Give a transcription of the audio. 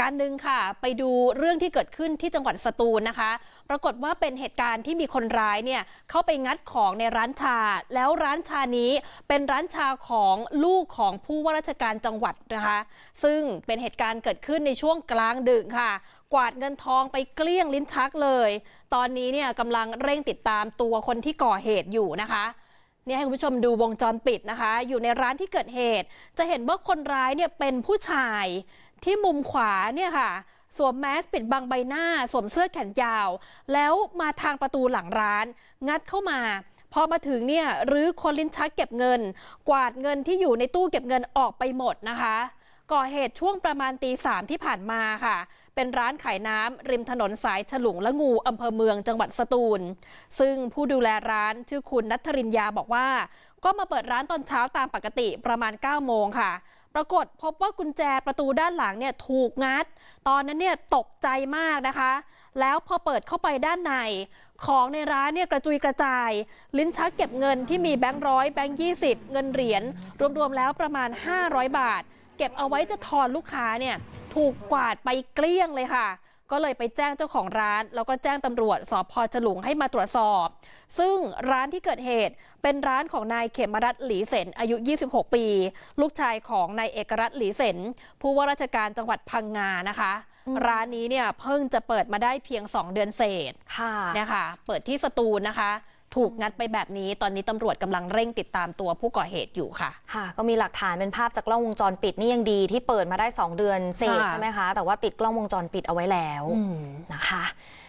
การณ์หนึ่งค่ะ ไปดูเรื่องที่เกิดขึ้นที่จังหวัดสตูลนะคะ ปรากฏว่าเป็นเหตุการณ์ที่มีคนร้ายเนี่ยเข้าไปงัดของในร้านชา แล้วร้านชานี้เป็นร้านชาของลูกของผู้ว่าราชการจังหวัดนะคะ ซึ่งเป็นเหตุการณ์เกิดขึ้นในช่วงกลางดึกค่ะ กวาดเงินทองไปเกลี้ยงลิ้นชักเลย ตอนนี้เนี่ยกำลังเร่งติดตามตัวคนที่ก่อเหตุอยู่นะคะเนี่ยให้คุณผู้ชมดูวงจรปิดนะคะ อยู่ในร้านที่เกิดเหตุ จะเห็นว่าคนร้ายเนี่ยเป็นผู้ชาย ที่มุมขวาเนี่ยค่ะ สวมแมสปิดบังใบหน้า สวมเสื้อแขนยาว แล้วมาทางประตูหลังร้าน งัดเข้ามา พอมาถึงเนี่ยรื้อคนลิ้นชักเก็บเงิน กวาดเงินที่อยู่ในตู้เก็บเงินออกไปหมดนะคะก่อเหตุช่วงประมาณตีสามที่ผ่านมาค่ะ เป็นร้านขายน้ำริมถนนสายฉลุงและงูอำเภอเมืองจังหวัดสตูล ซึ่งผู้ดูแลร้านชื่อคุณนัทรินยาบอกว่า ก็มาเปิดร้านตอนเช้าตามปกติประมาณ9โมงค่ะ ปรากฏพบว่ากุญแจประตูด้านหลังเนี่ยถูกงัด ตอนนั้นเนี่ยตกใจมากนะคะ แล้วพอเปิดเข้าไปด้านใน ของในร้านเนี่ยกระจุยกระจาย ลิ้นชักเก็บเงินที่มีแบงค์ร้อยแบงค์ยี่สิบเงินเหรียญรวมๆแล้วประมาณ 500 บาท เก็บเอาไว้จะทอนลูกค้าเนี่ยถูกกวาดไปเกลี้ยงเลยค่ะ ก็เลยไปแจ้งเจ้าของร้าน แล้วก็แจ้งตำรวจสพฉลุงให้มาตรวจสอบ ซึ่งร้านที่เกิดเหตุเป็นร้านของนายเขมรัตน์หลีเสนอายุ 26 ปี ลูกชายของนายเอกรัตน์หลีเสนผู้ว่าราชการจังหวัดพังงานะคะ ร้านนี้เนี่ยเพิ่งจะเปิดมาได้เพียง 2 เดือนเศษค่ะเนี่ยค่ะเปิดที่สตูลนะคะ ถูกงัดไปแบบนี้ ตอนนี้ตำรวจกำลังเร่งติดตามตัวผู้ก่อเหตุอยู่ค่ะ ค่ะ ก็มีหลักฐานเป็นภาพจากกล้องวงจรปิดนี่ยังดีที่เปิดมาได้ 2 เดือนเศษค่ะ ใช่ไหมคะ แต่ว่าติดกล้องวงจรปิดเอาไว้แล้วนะคะ